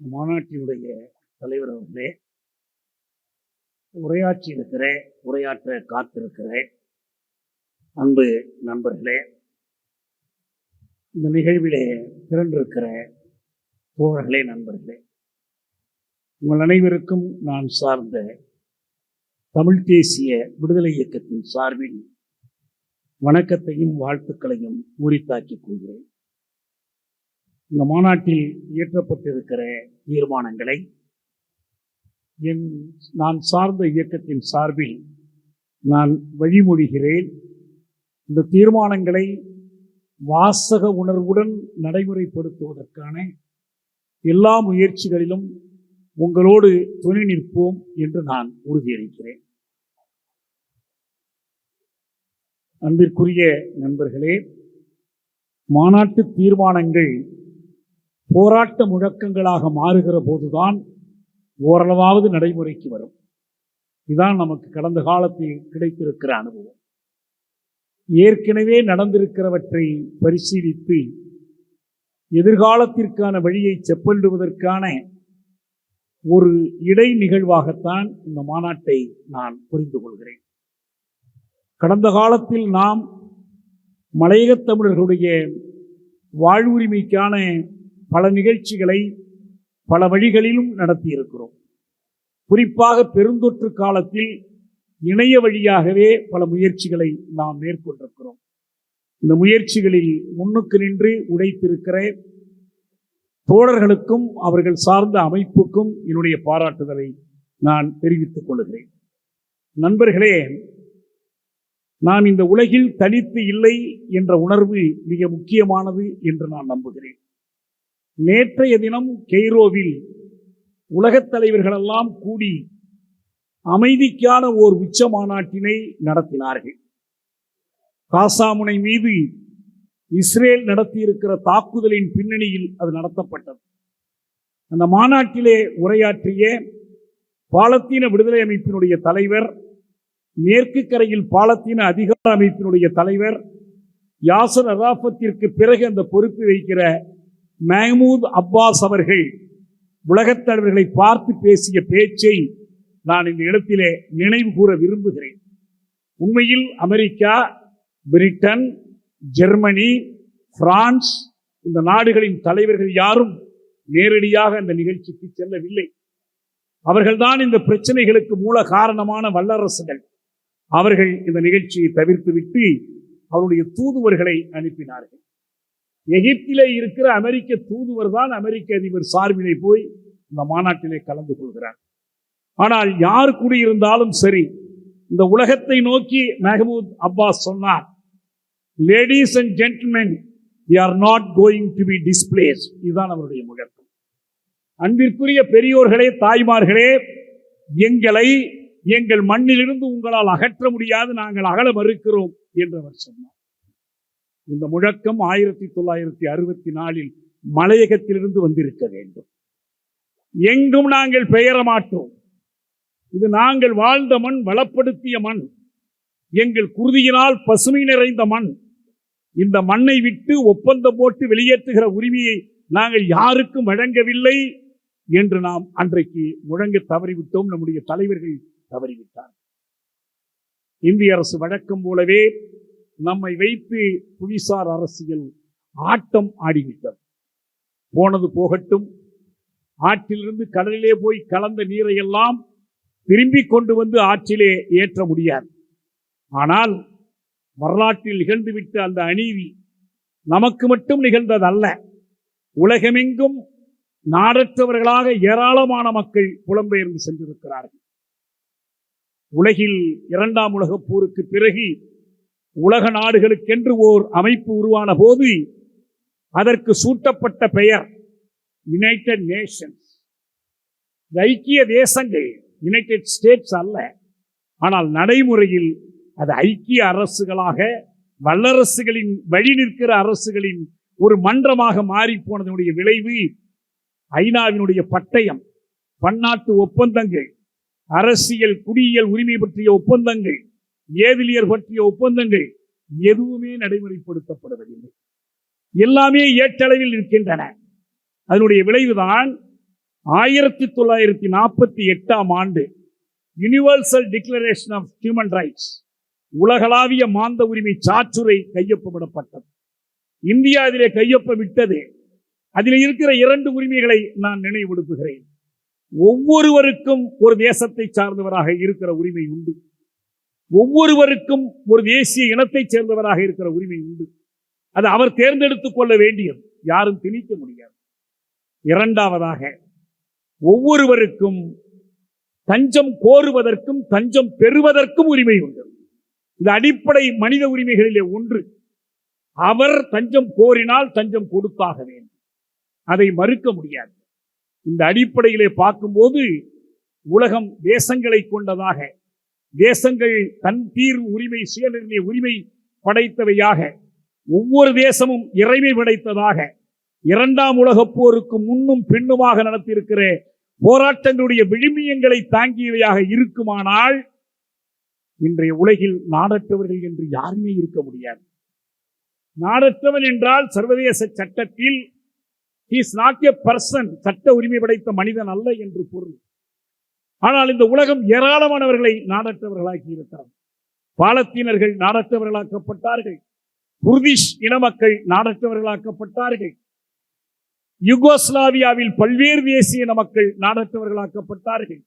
மாநாட்டினுடைய தலைவர் அவர்களே உரையாற்றி இருக்கிற உரையாற்ற காத்திருக்கிற அன்பு நண்பர்களே இந்த நிகழ்விலே திரண்டிருக்கிற தோழர்களே நண்பர்களே உங்கள் அனைவருக்கும் நான் சார்ந்த தமிழ் தேசிய விடுதலை இயக்கத்தின் சார்பில் வணக்கத்தையும் வாழ்த்துக்களையும் உரித்தாக்கிக் கொள்கிறேன். இந்த மாநாட்டில் இயற்றப்பட்டிருக்கிற தீர்மானங்களை என் நான் சார்ந்த இயக்கத்தின் சார்பில் நான் வழிமொழிகிறேன். இந்த தீர்மானங்களை வாசக உணர்வுடன் நடைமுறைப்படுத்துவதற்கான எல்லா முயற்சிகளிலும் உங்களோடு துணை நிற்போம் என்று நான் உறுதியளிக்கிறேன். அன்பிற்குரிய நண்பர்களே மாநாட்டு தீர்மானங்கள் போராட்ட முழக்கங்களாக மாறுகிற போதுதான் ஓரளவாவது நடைமுறைக்கு வரும். இதுதான் நமக்கு கடந்த காலத்தில் கிடைத்திருக்கிற அனுபவம். ஏற்கனவே நடந்திருக்கிறவற்றை பரிசீலித்து எதிர்காலத்திற்கான வழியை செப்பல்டுவதற்கான ஒரு இடை நிகழ்வாகத்தான் இந்த மாநாட்டை நான் புரிந்து கொள்கிறேன். கடந்த காலத்தில் நாம் மலையகத் தமிழர்களுடைய வாழ்வுரிமைக்கான பல நிகழ்ச்சிகளை பல வழிகளிலும் நடத்தியிருக்கிறோம். குறிப்பாக பெருந்தொற்று காலத்தில் இணைய வழியாகவே பல முயற்சிகளை நாம் மேற்கொண்டிருக்கிறோம். இந்த முயற்சிகளில் முன்னுக்கு நின்று உடைத்திருக்கிற தோழர்களுக்கும் அவர்கள் சார்ந்த அமைப்புக்கும் என்னுடைய பாராட்டுதலை நான் தெரிவித்துக் கொள்கிறேன். நண்பர்களே நான் இந்த உலகில் தனித்து இல்லை என்ற உணர்வு மிக முக்கியமானது என்று நான் நம்புகிறேன். நேற்றைய தினம் கெய்ரோவில் உலகத் தலைவர்களெல்லாம் கூடி அமைதிக்கான ஓர் உச்ச மாநாட்டினை நடத்தினார்கள். காசாமுனை மீது இஸ்ரேல் நடத்தியிருக்கிற தாக்குதலின் பின்னணியில் அது நடத்தப்பட்டது. அந்த மாநாட்டிலே உரையாற்றிய பாலத்தீன விடுதலை அமைப்பினுடைய தலைவர் மேற்கு கரையில் பாலத்தீன அதிகார அமைப்பினுடைய தலைவர் யாசர் அராபத்திற்கு பிறகு அந்த பொறுப்பு வைக்கிற மஹமூத் அப்பாஸ் அவர்கள் உலகத் தலைவர்களை பார்த்து பேசிய பேச்சை நான் இந்த இடத்திலே நினைவு கூற விரும்புகிறேன். உண்மையில் அமெரிக்கா பிரிட்டன் ஜெர்மனி பிரான்ஸ் இந்த நாடுகளின் தலைவர்கள் யாரும் நேரடியாக அந்த நிகழ்ச்சிக்கு செல்லவில்லை. அவர்கள்தான் இந்த பிரச்சனைகளுக்கு மூல காரணமான வல்லரசுகள். அவர்கள் இந்த நிகழ்ச்சியை தவிர்த்துவிட்டு அவருடைய தூதுவர்களை அனுப்பினார்கள். எகிப்திலே இருக்கிற அமெரிக்க தூதுவர் தான் அமெரிக்க அதிபர் சார்பிலே போய் இந்த மாநாட்டிலே கலந்து கொள்கிறார். ஆனால் யார் குடியிருந்தாலும் சரி இந்த உலகத்தை நோக்கி மெஹமூத் அப்பாஸ் சொன்னார் ladies and gentlemen are not going to be displace இதுதான் அவருடைய முழக்கம். அன்பிற்குரிய பெரியோர்களே தாய்மார்களே எங்களை எங்கள் மண்ணிலிருந்து உங்களால் அகற்ற முடியாது நாங்கள் அகல மறுக்கிறோம் என்று அவர் சொன்னார். இந்த முழக்கம் ஆயிரத்தி தொள்ளாயிரத்தி அறுபத்தி நாலில் மலையகத்திலிருந்து வந்திருக்க வேண்டும். எங்கும் நாங்கள் பெயர மாட்டோம். இது நாங்கள் வாழ்ந்த மண் வளப்படுத்திய மண். எங்கள் குருதியினால் பசுமை நிறைந்த மண். இந்த மண்ணை விட்டு ஒப்பந்தம் போட்டு வெளியேற்றுகிற உரிமையை நாங்கள் யாருக்கும் வழங்கவில்லை என்று நாம் அன்றைக்கு முழங்க தவறிவிட்டோம். நம்முடைய தலைவர்கள் தவறிவிட்டார் இந்திய அரசு வழக்கம் போலவே நம்மை வைத்து புவிசார் அரசியல் ஆட்டம் ஆடிவிட்டது. போனது போகட்டும். ஆற்றிலிருந்து கடலிலே போய் கலந்த நீரை எல்லாம் திரும்பி கொண்டு வந்து ஆற்றிலே ஏற்ற முடியாது. ஆனால் வரலாற்றில் நிகழ்ந்துவிட்ட அந்த அநீதி நமக்கு மட்டும் நிகழ்ந்ததல்ல. உலகமெங்கும் நாடற்றவர்களாக ஏராளமான மக்கள் புலம்பெயர்ந்து சென்றிருக்கிறார்கள். உலகில் இரண்டாம் உலகப் போருக்கு பிறகு உலக நாடுகளுக்கென்று ஓர் அமைப்பு உருவான போது அதற்கு சூட்டப்பட்ட பெயர் யுனைடெட் நேஷன்ஸ் ஐக்கிய தேசங்கள் யுனைடெட் ஸ்டேட்ஸ் அல்ல. ஆனால் நடைமுறையில் அது ஐக்கிய அரசுகளாக வல்லரசுகளின் வழி நிற்கிற அரசுகளின் ஒரு மன்றமாக மாறி போனதனுடைய விளைவு ஐநாவினுடைய பட்டயம். பன்னாட்டு ஒப்பந்தங்கள் அரசியல் குடியியல் உரிமை பற்றிய ஒப்பந்தங்கள் ஏவிலியர் பற்றிய ஒப்பந்தங்கள் எதுவுமே நடைமுறைப்படுத்தப்படுவதில்லை எல்லாமே ஏற்றளவில் இருக்கின்றன அதனுடைய விளைவுதான் ஆயிரத்தி தொள்ளாயிரத்தி நாற்பத்தி எட்டாம் ஆண்டு universal declaration of human rights உலகளாவிய மாந்த உரிமை சாற்றுரை கையொப்பமிடப்பட்டது. இந்தியா அதிலே கையொப்பமிட்டது. அதில் இருக்கிற இரண்டு உரிமைகளை நான் நினைவுபடுத்துகிறேன். ஒவ்வொருவருக்கும் ஒரு தேசத்தை சார்ந்தவராக இருக்கிற உரிமை உண்டு. ஒவ்வொருவருக்கும் ஒரு தேசிய இனத்தைச் சேர்ந்தவராக இருக்கிற உரிமை உண்டு. அது அவர் தேர்ந்தெடுத்துக் கொள்ள வேண்டியது. யாரும் திணிக்க முடியாது. இரண்டாவதாக ஒவ்வொருவருக்கும் தஞ்சம் கோருவதற்கும் தஞ்சம் பெறுவதற்கும் உரிமை உண்டு. இது அடிப்படை மனித உரிமைகளிலே ஒன்று. அவர் தஞ்சம் கோரினால் தஞ்சம் கொடுத்தாக வேண்டும். அதை மறுக்க முடியாது. இந்த அடிப்படையிலே பார்க்கும்போது உலகம் தேசங்களை கொண்டதாக தேசங்கள் தன் தீர்வு உரிமை சுயநிர்ணய உரிமை படைத்தவையாக ஒவ்வொரு தேசமும் இறைமை படைத்ததாக இரண்டாம் உலகப் போருக்கு முன்னும் பின்னுமாக நடத்தியிருக்கிற போராட்டங்களுடைய விழுமியங்களை தாங்கியவையாக இருக்குமானால் இன்றைய உலகில் நாடற்றவர்கள் என்று யாருமே இருக்க முடியாது. நாடற்றவன் என்றால் சர்வதேச சட்டத்தில் இஸ் நாட் எ பர்சன் சட்ட உரிமை படைத்த மனிதன் அல்ல என்று பொருள். ஆனால் இந்த உலகம் ஏராளமானவர்களை நாடற்றவர்களாக்கி இருக்கிறார். பாலத்தீனர்கள் நாடற்றவர்களாக்கப்பட்டார்கள். குர்திஷ் இன மக்கள் நாடற்றவர்களாக்கப்பட்டார்கள். யுகோஸ்லாவியாவில் பல்வேறு தேசிய இன மக்கள் நாடற்றவர்களாக்கப்பட்டார்கள்.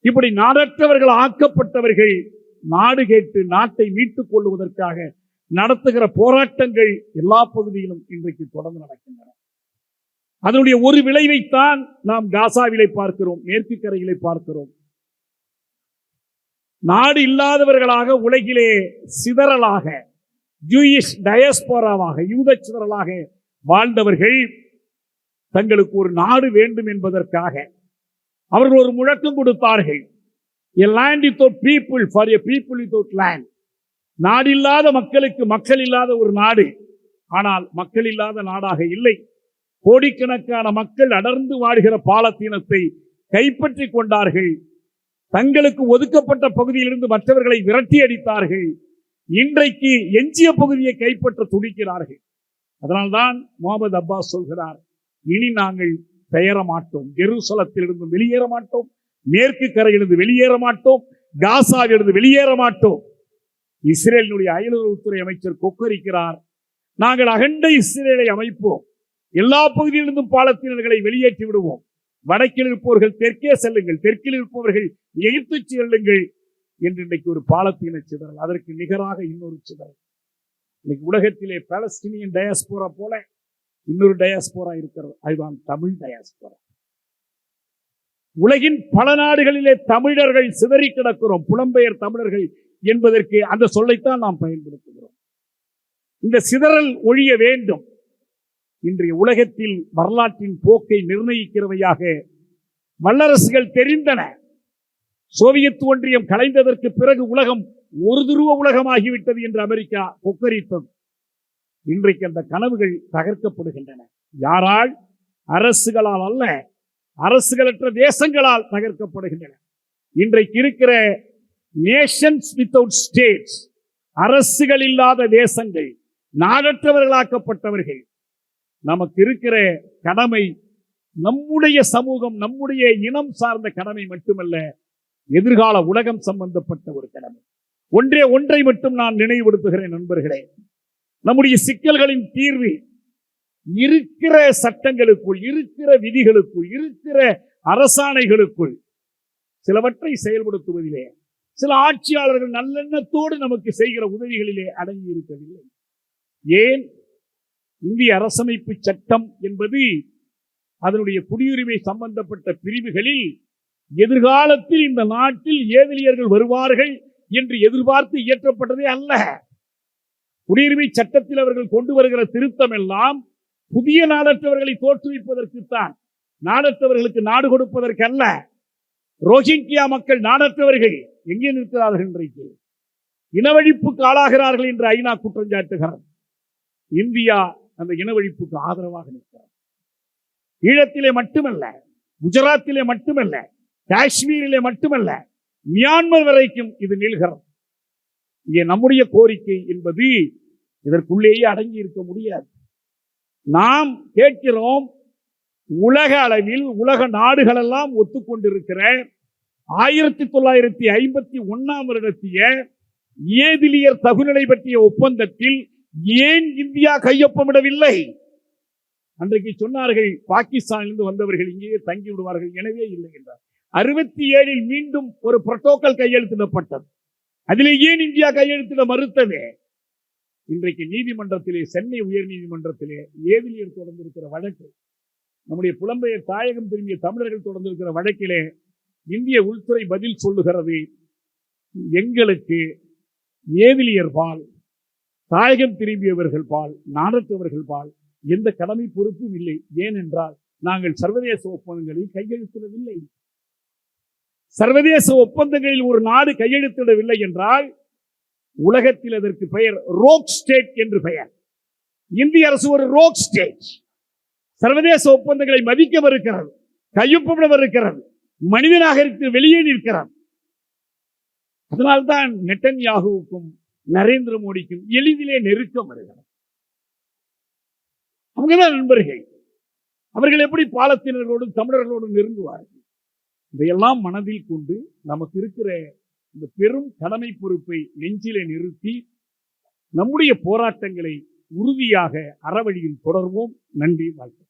இப்படி நாடற்றவர்கள் ஆக்கப்பட்டவர்கள் நாடு கேட்டு நாட்டை மீட்டுக் கொள்வதற்காக நடத்துகிற போராட்டங்கள் எல்லா பகுதியிலும் இன்றைக்கு தொடர்ந்து நடக்கின்றன. அதனுடைய ஒரு விளைவைத்தான் நாம் காசாவிலை பார்க்கிறோம் மேற்கு கரையிலே பார்க்கிறோம். நாடு இல்லாதவர்களாக உலகிலே சிதறலாக ஜூயிஷ் டயஸ்போராவாக யூத சிதறலாக வாழ்ந்தவர்கள் தங்களுக்கு ஒரு நாடு வேண்டும் என்பதற்காக அவர்கள் ஒரு முழக்கம் கொடுத்தார்கள். A land without people for a people without land. நாடு இல்லாத மக்களுக்கு மக்கள் இல்லாத ஒரு நாடு. ஆனால் மக்கள் இல்லாத நாடாக இல்லை. கோடிக்கணக்கான மக்கள் அடர்ந்து வாடுகிற பாலத்தீனத்தை கைப்பற்றி கொண்டார்கள். தங்களுக்கு ஒதுக்கப்பட்ட பகுதியிலிருந்து மற்றவர்களை விரட்டி அடித்தார்கள். இன்றைக்கு எஞ்சிய பகுதியை கைப்பற்ற துடிக்கிறார்கள். அதனால்தான் முகமது அப்பாஸ் சொல்கிறார் இனி நாங்கள் பெயர மாட்டோம். ஜெருசலத்திலிருந்து வெளியேற மாட்டோம். மேற்கு கரையிலிருந்து வெளியேற மாட்டோம். காசாவிலிருந்து வெளியேற மாட்டோம். இஸ்ரேலினுடைய அயலுறவுத்துறை அமைச்சர் கொக்கரிக்கிறார் நாங்கள் அகண்ட இஸ்ரேலை அமைப்போம். எல்லா பகுதியிலிருந்தும் பாலத்தீனர்களை வெளியேற்றி விடுவோம். வடக்கில் இருப்பவர்கள் தெற்கே செல்லுங்கள். தெற்கில் இருப்பவர்கள் எகிப்து செல்லுங்கள் என்று இன்றைக்கு ஒரு பாலத்தீன சிதறல் அதற்கு நிகராக இன்னொரு சிதறல். இன்னைக்கு உலகத்திலே பாலஸ்தீனியன் டயாஸ்போரா போல இன்னொரு டயாஸ்போரா இருக்கிறது. அதுதான் தமிழ் டயாஸ்போரா உலகின் பல நாடுகளிலே தமிழர்கள் சிதறி கிடக்கிறோம். புலம்பெயர் தமிழர்கள் என்பதற்கு அந்த சொல்லைத்தான் நாம் பயன்படுத்துகிறோம். இந்த சிதறல் ஒழிய வேண்டும். இன்றைய உலகத்தில் வரலாற்றின் போக்கை நிர்ணயிக்கிறவையாக வல்லரசுகள் தெரிந்தன. சோவியத் ஒன்றியம் கலைந்ததற்கு பிறகு உலகம் ஒரு துருவ உலகமாகிவிட்டது என்று அமெரிக்கா கொக்கரித்தது. இன்றைக்கு அந்த கனவுகள் தகர்க்கப்படுகின்றன. யாரால்? அரசுகளால் அல்ல அரசுகளற்ற தேசங்களால் தகர்க்கப்படுகின்றன. இன்றைக்கு இருக்கிற நேஷன்ஸ் வித்தவுட் ஸ்டேட்ஸ் அரசுகள் இல்லாத தேசங்கள் நாடற்றவர்களாக்கப்பட்டவர்கள் நமக்கு இருக்கிற கடமை நம்முடைய சமூகம் நம்முடைய இனம் சார்ந்த கடமை மட்டுமல்ல எதிர்கால உலகம் சம்பந்தப்பட்ட ஒரு கடமை. ஒன்றே ஒன்றை மட்டும் நான் நினைவுபடுத்துகிறேன் நண்பர்களே. நம்முடைய சிக்கல்களின் தீர்வு இருக்கிற சட்டங்களுக்குள் இருக்கிற விதிகளுக்குள் இருக்கிற அரசாணைகளுக்குள் சிலவற்றை செயல்படுத்துவதிலே சில ஆட்சியாளர்கள் நல்லெண்ணத்தோடு நமக்கு செய்கிற உதவிகளிலே அடங்கி இருக்கவில்லை ஏன்? இந்திய அரசமைப்பு சட்டம் என்பது அதனுடைய குடியுரிமை சம்பந்தப்பட்ட பிரிவுகளில் எதிர்காலத்தில் இந்த நாட்டில் ஏதிலியர்கள் வருவார்கள் என்று எதிர்பார்த்து இயற்றப்பட்டதே அல்ல. குடியுரிமை சட்டத்தில் அவர்கள் கொண்டு வருகிற திருத்தம் எல்லாம் புதிய நாடற்றவர்களை தோற்றுவிப்பதற்குத்தான் நாடற்றவர்களுக்கு நாடு கொடுப்பதற்கு அல்ல ரோஹிங்கியா மக்கள் நாடற்றவர்கள் எங்கே நிற்கிறார்கள் இன்றைக்கு இனவழிப்புக்கு ஆளாகிறார்கள் என்று ஐநா குற்றம் இந்தியா அந்த இனவழிப்புக்கு ஆதரவாக நிற்கிறார். ஈழத்திலே மட்டுமல்ல குஜராத்திலே மட்டுமல்ல காஷ்மீரிலே மட்டுமல்ல மியான்மர் வரைக்கும் இது நீள்கிறது இங்கே நம்முடைய கோரிக்கை என்பது இதற்குள்ளேயே அடங்கி இருக்க முடியாது. நாம் கேட்கிறோம் உலக அளவில் உலக நாடுகளெல்லாம் ஒத்துக்கொண்டிருக்கிற ஆயிரத்தி தொள்ளாயிரத்தி ஐம்பத்தி ஒன்னாம் வருடத்திய ஏதிலியர் தகுநிலை பற்றிய ஒப்பந்தத்தில் ஏன் இந்தியா கையொப்பமிடவில்லை? அன்றைக்கு சொன்னார்கள் பாகிஸ்தானிலிருந்து வந்தவர்கள் இங்கேயே தங்கி விடுவார்கள் எனவே இல்லை என்றார். அறுபத்தி ஏழில் மீண்டும் ஒரு புரோட்டோக்கால் கையெழுத்திடப்பட்டது. அதிலே ஏன் இந்தியா கையெழுத்திட மறுத்தது? இன்றைக்கு நீதிமன்றத்திலே சென்னை உயர் நீதிமன்றத்திலே ஏவிலியர் தொடர்ந்திருக்கிற வழக்கு நம்முடைய புலம்பெயர் தாயகம் திரும்பிய தமிழர்கள் தொடர்ந்திருக்கிற வழக்கிலே இந்திய உள்துறை பதில் சொல்லுகிறது எங்களுக்கு ஏவிலியர் பால் தாயகம் திரும்பியவர்கள் பால் நாடற்றவர்கள் பால். எந்த கடமை பொறுப்பும் இல்லை. ஏனென்றால் நாங்கள் சர்வதேச ஒப்பந்தங்களில் கையெழுத்திடவில்லை. சர்வதேச ஒப்பந்தங்களில் ஒரு நாடு கையெழுத்திடவில்லை என்றால் உலகத்தில் அதற்கு பெயர் ரோக் ஸ்டேட் என்று பெயர். இந்திய அரசு ஒரு ரோக் ஸ்டேட். சர்வதேச ஒப்பந்தங்களை மதிக்க மறுக்கிறது கையொப்பமிட மறுக்கிறது மனிதனாக இருக்கு வெளியே நிற்கிறார் அதனால்தான் நெட்டன்யாகுவுக்கும் நரேந்திர மோடிக்கும் எளிதிலே நெருக்கம் வருகிறது. அவங்கதான் நண்பர்கள். அவர்கள் எப்படி பாலத்தினர்களோடும் தமிழர்களோடும் நெருங்குவார்கள்? இதையெல்லாம் மனதில் கொண்டு நமக்கு இருக்கிற இந்த பெரும் கடமை பொறுப்பை நெஞ்சிலே நிறுத்தி நம்முடைய போராட்டங்களை உறுதியாக அறவழியில் தொடர்வோம். நன்றி வாழ்க்கை